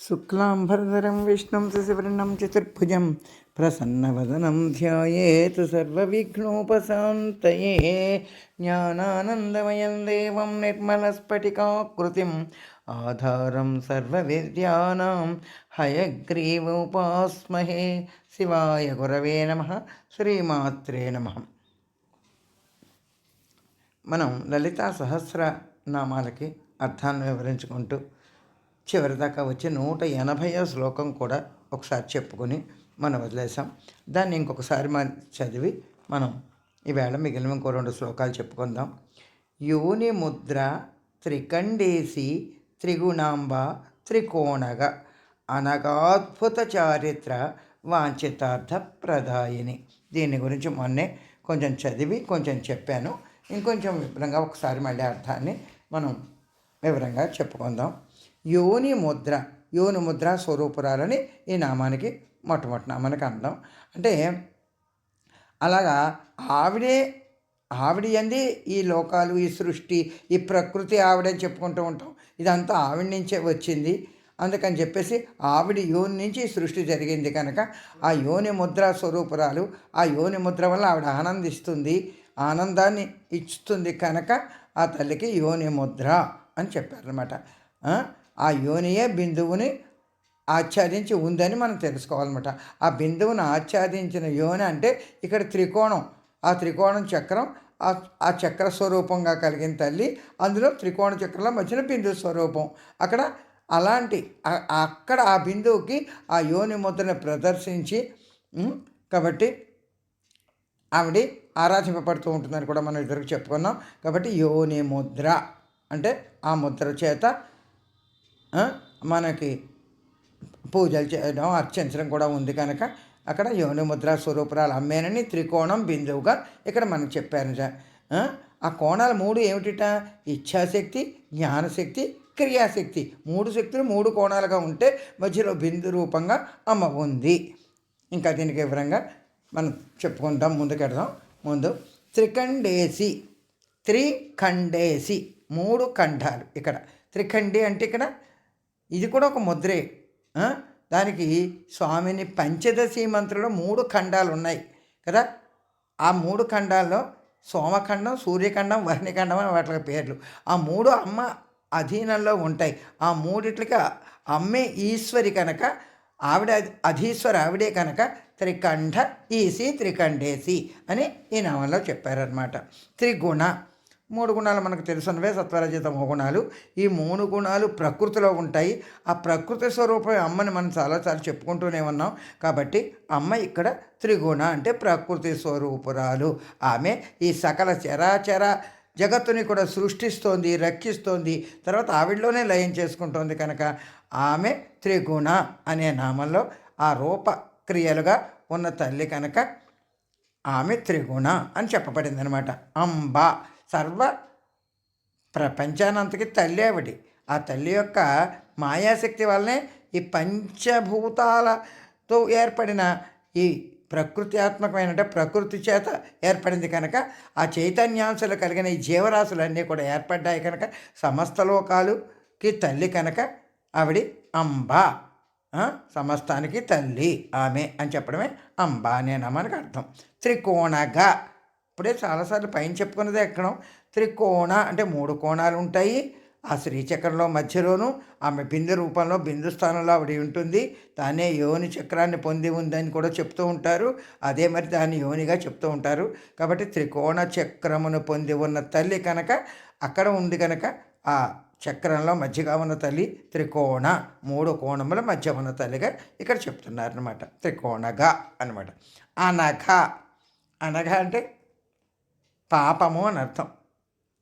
శుక్లాంబరధరం విష్ణుం శశివర్ణం చతుర్భుజం ప్రసన్నవదనం ధ్యాయేత్ సర్వవిఘ్నోపశాంతయే. జ్ఞానానందమయం దేవం నిర్మలస్ఫటికాకృతిం. ఆధారం సర్వవిద్యానాం. హయగ్రీవోపాస్మహే. శివాయ గురవే నమ. శ్రీమాత్రే నమ. మనం లలితా సహస్ర నామాలకి అర్థాన్ని వివరించుకుంటూ చివరిదాకా వచ్చే నూట ఎనభై శ్లోకం కూడా ఒకసారి చెప్పుకొని మనం వదిలేసాం. దాన్ని ఇంకొకసారి మనం చదివి మనం ఈవేళ మిగిలిన ఇంకో రెండు శ్లోకాలు చెప్పుకుందాం. యోని ముద్ర త్రికండేసి త్రిగుణాంబ త్రికోణగ అనగాద్భుత చారిత్ర వాంఛితార్థ ప్రదాయిని. దీని గురించి మొన్నే కొంచెం చదివి కొంచెం చెప్పాను. ఇంకొంచెం వివరంగా ఒకసారి మళ్ళీ అర్థాన్ని మనం వివరంగా చెప్పుకుందాం. యోని ముద్ర యోని ముద్ర స్వరూపురాలని ఈ నామానికి మొట్టమొదటి నామానికి అందాం అంటే అలాగా ఆవిడే ఆవిడ అంది ఈ లోకాలు ఈ సృష్టి ఈ ప్రకృతి ఆవిడని చెప్పుకుంటూ ఉంటాం. ఇదంతా ఆవిడ నుంచే వచ్చింది. అందుకని చెప్పేసి ఆవిడ యోని నుంచి సృష్టి జరిగింది కనుక ఆ యోని ముద్ర స్వరూపురాలు ఆ యోని ముద్ర వల్ల ఆవిడ ఆనందిస్తుంది ఆనందాన్ని ఇస్తుంది కనుక ఆ తల్లికి యోని ముద్ర అని చెప్పారనమాట ఆ యోనియే బిందువుని ఆచ్ఛాదించి ఉందని మనం తెలుసుకోవాలన్నమాట. ఆ బిందువును ఆచ్ఛాదించిన యోని అంటే ఇక్కడ త్రికోణం. ఆ త్రికోణం చక్రం ఆ చక్ర స్వరూపంగా కలిగిన తల్లి అందులో త్రికోణ చక్రంలో మధ్యన బిందు స్వరూపం. అక్కడ అలాంటి అక్కడ ఆ బిందువుకి ఆ యోని ముద్రను ప్రదర్శించి కాబట్టి ఆవిడ ఆరాధింపబడుతూ ఉంటుందని కూడా మనం ఇద్దరికి చెప్పుకున్నాం. కాబట్టి యోని ముద్ర అంటే ఆ ముద్ర చేత మనకి పూజలు చేయడం అర్చించడం కూడా ఉంది కనుక అక్కడ యోనిముద్ర స్వరూపురాలు అమ్మేనని త్రికోణం బిందువుగా ఇక్కడ మనకు చెప్పారు ఆ? కోణాలు మూడు ఏమిటిట? ఇచ్ఛాశక్తి జ్ఞానశక్తి క్రియాశక్తి. మూడు శక్తులు మూడు కోణాలుగా ఉంటే మధ్యలో బిందు రూపంగా అమ్మ ఉంది. ఇంకా దీనికి వివరంగా మనం చెప్పుకుంటాం ముందుకెడదాం. ముందు త్రికండేసి త్రిఖండేసి మూడు ఖండాలు ఇక్కడ. త్రిఖండి అంటే ఇక్కడ ఇది కూడా ఒక ముద్రే. దానికి స్వామిని పంచదశి మంత్రులు మూడు ఖండాలు ఉన్నాయి కదా? ఆ మూడు ఖండాల్లో సోమఖండం సూర్యఖండం వర్ణిఖండం అని వాటికి పేర్లు. ఆ మూడు అమ్మ అధీనంలో ఉంటాయి. ఆ మూడిట్లకి అమ్మే ఈశ్వరి కనుక ఆవిడ అధీశ్వర ఆవిడే కనుక త్రికంఠ ఈసి త్రికంఠేసి అని ఈ నామంలో చెప్పారనమాట త్రిగుణ. మూడు గుణాలు మనకు తెలుసున్నవే సత్వరజిత గుణాలు. ఈ మూడు గుణాలు ప్రకృతిలో ఉంటాయి. ఆ ప్రకృతి స్వరూపం అమ్మని మనం చాలాసార్లు చెప్పుకుంటూనే ఉన్నాం. కాబట్టి అమ్మ ఇక్కడ త్రిగుణ అంటే ప్రకృతి స్వరూపురాలు. ఆమె ఈ సకల చరాచర జగత్తుని కూడా సృష్టిస్తోంది రక్షిస్తోంది. తర్వాత ఆవిడలోనే లయం చేసుకుంటోంది కనుక ఆమె త్రిగుణ అనే నామంలో ఆ రూప క్రియలుగా ఉన్న తల్లి కనుక ఆమె త్రిగుణ అని చెప్పబడింది అనమాట అంబ సర్వ ప్రపంచానంతకి తల్లి ఆవిడి. ఆ తల్లి యొక్క మాయాశక్తి వల్లనే ఈ పంచభూతాలతో ఏర్పడిన ఈ ప్రకృత్యాత్మకమైన ప్రకృతి చేత ఏర్పడింది కనుక ఆ చైతన్యాంశాలు కలిగిన ఈ జీవరాశులన్నీ కూడా ఏర్పడ్డాయి కనుక సమస్త లోకాలుకి తల్లి కనుక ఆవిడి అంబ. సమస్తానికి తల్లి ఆమె అని చెప్పడమే అంబ అనే నామానికి అర్థం. త్రికోణగా. ఇప్పుడే చాలాసార్లు పైన చెప్పుకున్నదే ఎక్కడం. త్రికోణ అంటే మూడు కోణాలు ఉంటాయి. ఆ శ్రీచక్రంలో మధ్యలోనూ ఆమె బిందు రూపంలో బిందు స్థానంలో ఆవిడ ఉంటుంది. తానే యోని చక్రాన్ని పొంది ఉందని కూడా చెప్తూ ఉంటారు. అదే మరి దాన్ని యోనిగా చెప్తూ ఉంటారు. కాబట్టి త్రికోణ చక్రమును పొంది ఉన్న తల్లి కనుక అక్కడ ఉంది కనుక ఆ చక్రంలో మధ్యగా ఉన్న తల్లి త్రికోణ మూడు కోణముల మధ్య ఉన్న తల్లిగా ఇక్కడ చెప్తున్నారనమాట త్రికోణగా అనమాట అనఘ. అనఘ అంటే పాపము అని అర్థం.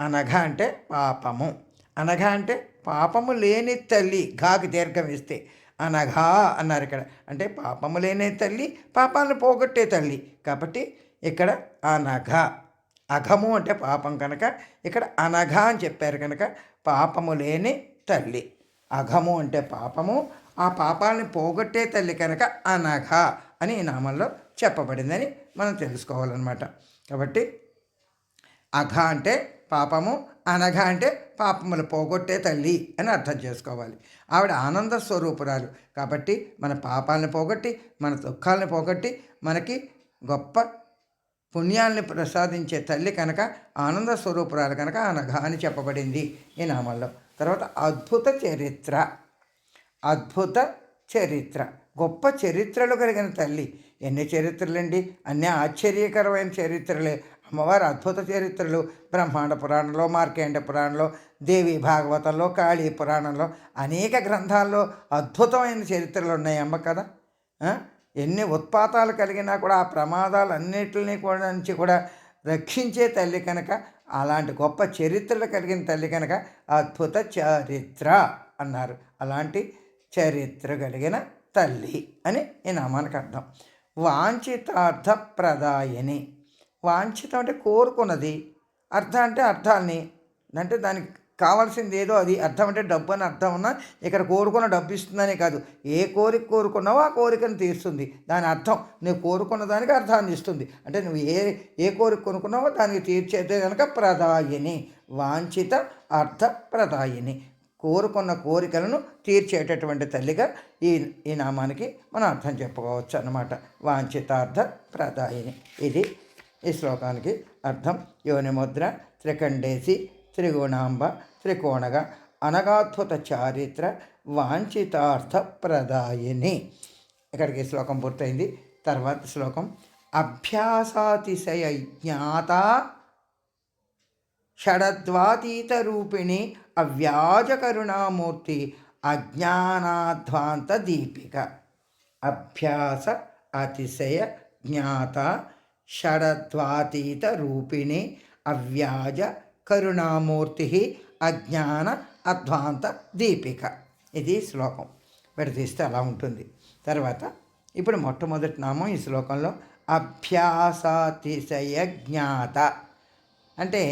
అనఘ అంటే పాపము. అనఘ అంటే పాపము లేని తల్లి. ఘాకి దీర్ఘం ఇస్తే అనఘా అన్నారు ఇక్కడ. అంటే పాపము లేని తల్లి పాపాలను పోగొట్టే తల్లి. కాబట్టి ఇక్కడ అనఘ. అఘము అంటే పాపం కనుక. ఇక్కడ అనఘ అని చెప్పారు కనుక పాపము లేని తల్లి. అఘము అంటే పాపము. ఆ పాపాలని పోగొట్టే తల్లి కనుక అనఘ అని ఈ నామంలో చెప్పబడిందని మనం తెలుసుకోవాలన్నమాట. కాబట్టి అఘ అంటే పాపము అనఘ అంటే పాపములు పోగొట్టే తల్లి అని అర్థం చేసుకోవాలి. ఆవిడ ఆనంద స్వరూపురాలు. కాబట్టి మన పాపాలను పోగొట్టి మన దుఃఖాలను పోగొట్టి మనకి గొప్ప పుణ్యాల్ని ప్రసాదించే తల్లి కనుక ఆనంద స్వరూపురాలు కనుక అనఘ అని చెప్పబడింది ఈ నామంలో. తర్వాత అద్భుత చరిత్ర. అద్భుత చరిత్ర. గొప్ప చరిత్రలు కలిగిన తల్లి. ఎన్ని చరిత్రలండి? అన్ని ఆశ్చర్యకరమైన చరిత్రలే. అమ్మవారి అద్భుత చరిత్రలు. బ్రహ్మాండ పురాణంలో మార్కేండ పురాణంలో దేవి భాగవతంలో కాళీ పురాణంలో అనేక గ్రంథాల్లో అద్భుతమైన చరిత్రలు ఉన్నాయి అమ్మ కదా ఎన్ని ఉత్పాతాలు కలిగినా కూడా ఆ ప్రమాదాలు ప్రమాదాలన్నిటిని కూడా నుంచి కూడా రక్షించే తల్లి కనుక అలాంటి గొప్ప చరిత్రలు కలిగిన తల్లి కనుక అద్భుత చరిత్ర అన్నారు. అలాంటి చరిత్ర కలిగిన తల్లి అని ఈ నామానికి అర్థం. వాంఛితార్థ ప్రదాయని వాంఛితం అంటే కోరుకున్నది. అర్థం అంటే అర్థాన్ని. అంటే దానికి కావాల్సింది ఏదో అది. అర్థం అంటే డబ్బు అని అర్థం ఉన్నా ఇక్కడ కోరుకున్న డబ్బు ఇస్తుందనే కాదు. ఏ కోరిక కోరుకున్నావో ఆ కోరికను తీరుస్తుంది. దాని అర్థం నువ్వు కోరుకున్న దానికి అర్థాన్ని ఇస్తుంది. అంటే నువ్వు ఏ ఏ కోరిక కొనుక్కున్నావో దానికి తీర్చేదే కనుక ప్రదాయిని. వాంఛిత అర్థ ప్రదాయిని. కోరుకున్న కోరికలను తీర్చేటటువంటి తల్లిగా ఈ ఈ నామానికి మనం అర్థం చెప్పుకోవచ్చు అన్నమాట. వాంఛితార్థ ప్రదాయిని. ఇది ఈ శ్లోకానికి అర్థం. యోనిముద్ర త్రికండేసి త్రిగుణాంబ త్రికోణగా అనగాద్భుత చారిత్ర వాంఛితార్థ ప్రదాయిని ఇక్కడికి శ్లోకం పూర్తయింది. తర్వాత శ్లోకం అభ్యాసాతిశయ జ్ఞాత షడద్వాతీత రూపిణి అవ్యాజకరుణామూర్తి అజ్ఞానాధ్వాంత దీపిక అభ్యాస అతిశయ జ్ఞాత షడద్వాతీత రూపిణి అవ్యాజ కరుణామూర్తి అజ్ఞాన అధ్వాంత దీపిక ఇది శ్లోకం. విడదీస్తే అలా ఉంటుంది. తర్వాత ఇప్పుడు మొట్టమొదటి నామం ఈ శ్లోకంలో అభ్యాసాతిశయ జ్ఞాత. అంటే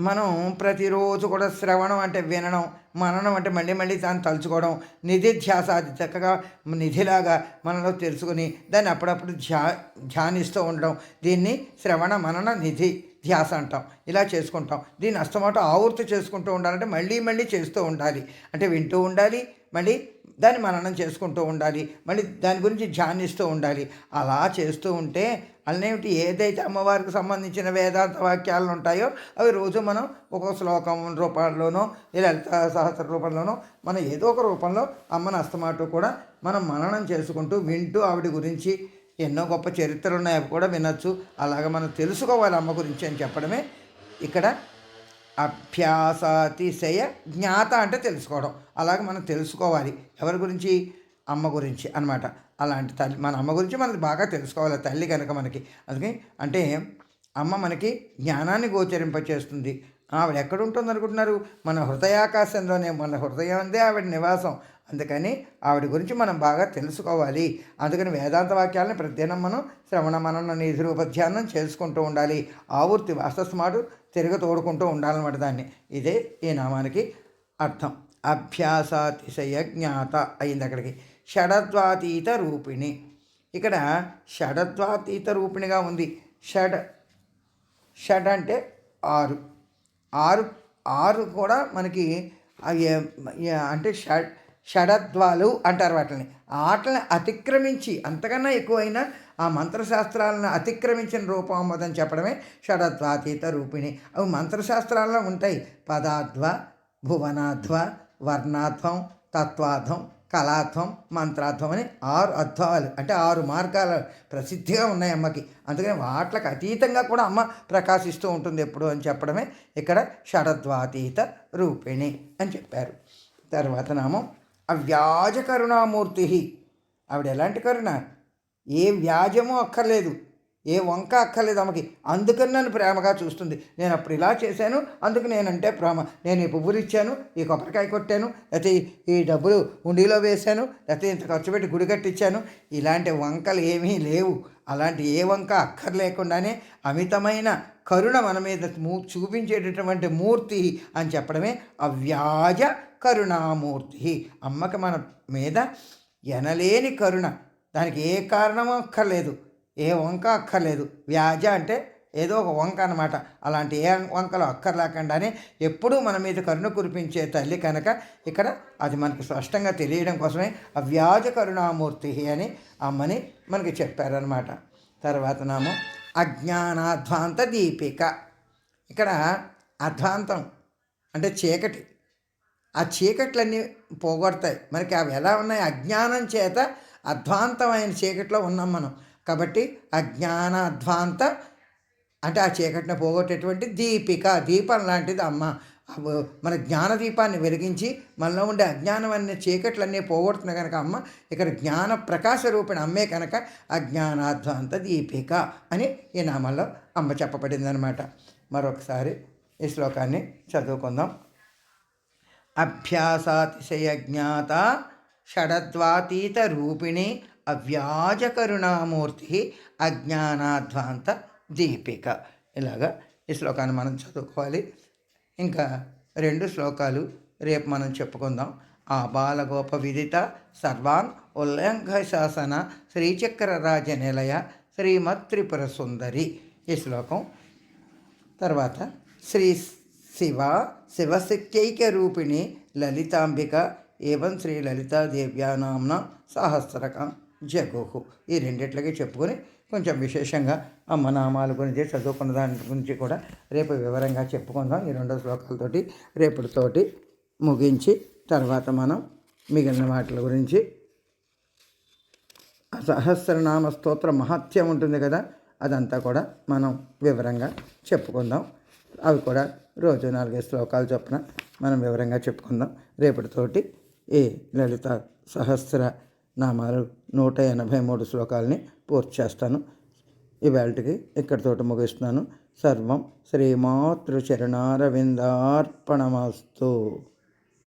మనం ప్రతిరోజు కూడా శ్రవణం అంటే వినడం మననం అంటే మళ్ళీ మళ్ళీ దాన్ని తలుచుకోవడం నిధి ధ్యాస అది చక్కగా నిధిలాగా మనలో తెలుసుకుని దాన్ని అప్పుడప్పుడు ధ్యా ధ్యానిస్తూ ఉండడం. దీన్ని శ్రవణ మనన నిధి ధ్యాస అంటాం. ఇలా చేసుకుంటాం. దీన్ని అస్తమాట ఆవృత్తి చేసుకుంటూ ఉండాలంటే మళ్ళీ మళ్ళీ చేస్తూ ఉండాలి. అంటే వింటూ ఉండాలి మళ్ళీ దాన్ని మననం చేసుకుంటూ ఉండాలి మళ్ళీ దాని గురించి ధ్యానిస్తూ ఉండాలి. అలా చేస్తూ ఉంటే అల్లేమిటి ఏదైతే అమ్మవారికి సంబంధించిన వేదాంత వాక్యాలు ఉంటాయో అవి రోజు మనం ఒక శ్లోకం రూపాల్లోనో లలిత సహస్ర రూపంలోనో మనం ఏదో ఒక రూపంలో అమ్మని అస్తమాటు కూడా మనం మననం చేసుకుంటూ వింటూ ఆవిడ గురించి ఎన్నో గొప్ప చరిత్రలు ఉన్నాయి అవి కూడా వినొచ్చు. అలాగే మనం తెలుసుకోవాలి అమ్మ గురించి అని చెప్పడమే. ఇక్కడ అభ్యాసాతిశయ జ్ఞాత అంటే తెలుసుకోవడం. అలాగే మనం తెలుసుకోవాలి ఎవరి గురించి? అమ్మ గురించి అన్నమాట. అలాంటి తల్లి మన అమ్మ గురించి మనకి బాగా తెలుసుకోవాలి తల్లి కనుక మనకి. అందుకని అంటే అమ్మ మనకి జ్ఞానాన్ని గోచరింపచేస్తుంది. ఆవిడ ఎక్కడ ఉంటుంది అనుకుంటున్నారు మన హృదయాకాశంలోనే మన హృదయం అందే ఆవిడ నివాసం. అందుకని ఆవిడ గురించి మనం బాగా తెలుసుకోవాలి. అందుకని వేదాంత వాక్యాలను ప్రతిదినం మనం శ్రవణ మనన నిధి రూపధ్యానం చేసుకుంటూ ఉండాలి. ఆవృత్తి వాస్తస్మాటు తిరగ తోడుకుంటూ ఉండాలన్నమాట దాన్ని. ఇదే ఈ నామానికి అర్థం. అభ్యాసాతిశయ జ్ఞాత అయింది అక్కడికి. షడద్వాతీత రూపిణి ఇక్కడ షడద్వాతీత రూపిణిగా ఉంది. షడ్ షడ్ అంటే ఆరు. ఆరు ఆరు కూడా మనకి అంటే షడ్ షడద్వాలు అంటారు వాటిని. ఆటలను అతిక్రమించి అంతకన్నా ఎక్కువైనా ఆ మంత్రశాస్త్రాలను అతిక్రమించిన రూపం చెప్పడమే షడద్వాతీత రూపిణి అవి మంత్రశాస్త్రాల్లో ఉంటాయి. పదాధ్వ భువనాధ్వ వర్ణాధ్వం తత్వాధ్వం కళార్థం మంత్రార్థం అని ఆరు అర్థాలు. అంటే ఆరు మార్గాలు ప్రసిద్ధిగా ఉన్నాయి అమ్మకి. అందుకని వాట్లకు అతీతంగా కూడా అమ్మ ప్రకాశిస్తూ ఉంటుంది ఎప్పుడు అని చెప్పడమే ఇక్కడ షడద్వాతీత రూపిణి అని చెప్పారు. తర్వాత నామం అవ్యాజ కరుణామూర్తి ఆవిడ ఎలాంటి కరుణ? ఏ వ్యాజము అక్కర్లేదు. ఏ వంక అక్కర్లేదు ఆమెకి. అందుకని నన్ను ప్రేమగా చూస్తుంది. నేను అప్పుడు ఇలా చేశాను. అందుకు నేనంటే ప్రేమ. నేను ఈ పువ్వులు ఇచ్చాను ఈ కొబ్బరికాయ కొట్టాను లేకపోతే ఈ- డబ్బులు ఉండిలో వేశాను లేకపోతే ఇంత ఖర్చు పెట్టి గుడి కట్టించాను. ఇలాంటి వంకలు ఏమీ లేవు. అలాంటి ఏ వంక అక్కర్లేకుండానే అమితమైన కరుణ మన మీద మూ చూపించేటటువంటి మూర్తి అని చెప్పడమే అవ్యాజ కరుణామూర్తి. అమ్మకి మన మీద ఎనలేని కరుణ. దానికి ఏ కారణమో అక్కర్లేదు. ఏ వంక అక్కర్లేదు. వ్యాజ అంటే ఏదో ఒక వంక అనమాట అలాంటి ఏ వంకలు అక్కర్లేకుండానే ఎప్పుడూ మన మీద కరుణ కురిపించే తల్లి కనుక ఇక్కడ అది మనకు స్పష్టంగా తెలియడం కోసమే అవ్యాజ కరుణామూర్తి అని అమ్మని మనకి చెప్పారనమాట తర్వాత నాము అజ్ఞానాధ్వాంత దీపిక. ఇక్కడ అధ్వాంతం అంటే చీకటి. ఆ చీకట్లన్నీ పోగొడతాయి. మనకి అవి ఎలా ఉన్నాయి? అజ్ఞానం చేత అధ్వాంతమైన చీకట్లో ఉన్నాం మనం. కాబట్టి అజ్ఞానాధ్వాంత అంటే ఆ చీకటిని పోగొట్టేటువంటి దీపిక దీపం లాంటిది అమ్మ. మన జ్ఞాన దీపాన్ని వెలిగించి మనలో ఉండే అజ్ఞానం అనే చీకట్లన్నీ పోగొడుతున్నాయి కనుక అమ్మ. ఇక్కడ జ్ఞాన ప్రకాశ రూపిణి అమ్మే కనుక అజ్ఞానాధ్వాంత దీపిక అని ఈ నామంలో అమ్మ చెప్పబడింది అనమాట మరొకసారి ఈ శ్లోకాన్ని చదువుకుందాం. అభ్యాసాతిశయ జ్ఞాత షడద్వాతీత రూపిణి అవ్యాజ కరుణామూర్తి అజ్ఞానాధ్వాంత దీపిక. ఇలాగా ఈ శ్లోకాన్ని మనం చదువుకోవాలి. ఇంకా రెండు శ్లోకాలు రేపు మనం చెప్పుకుందాం. ఆ బాలగోప విదిత సర్వాన్ ఉల్లంఘ శాసన శ్రీచక్ర రాజ నిలయ శ్రీమత్ త్రిపుర సుందరి. ఈ శ్లోకం తర్వాత శ్రీ శివ శివశక్త్యైక రూపిణి లలితాంబిక ఏవం శ్రీ లలితాదేవ్యానాంన సహస్రకం. జగోహు ఈ రెండిట్లకి చెప్పుకొని కొంచెం విశేషంగా అమ్మ నామాల గురించి చదువుకున్న దాని గురించి కూడా రేపు వివరంగా చెప్పుకుందాం. ఈ రెండు శ్లోకాలతోటి రేపటితోటి ముగించి తర్వాత మనం మిగిలిన వాటి గురించి. ఆ సహస్రనామ స్తోత్ర మహత్యం ఉంటుంది కదా అదంతా కూడా మనం వివరంగా చెప్పుకుందాం. అవి కూడా రోజు నాలుగైదు శ్లోకాలు చొప్పున మనం వివరంగా చెప్పుకుందాం. రేపటితోటి ఈ లలిత సహస్ర నా మరో నూట ఎనభై మూడు శ్లోకాలని పూర్తి చేస్తాను. ఇవాళకి ఇక్కడితోటి ముగిస్తున్నాను. సర్వం శ్రీమాతృచరణారవిందార్పణమస్తు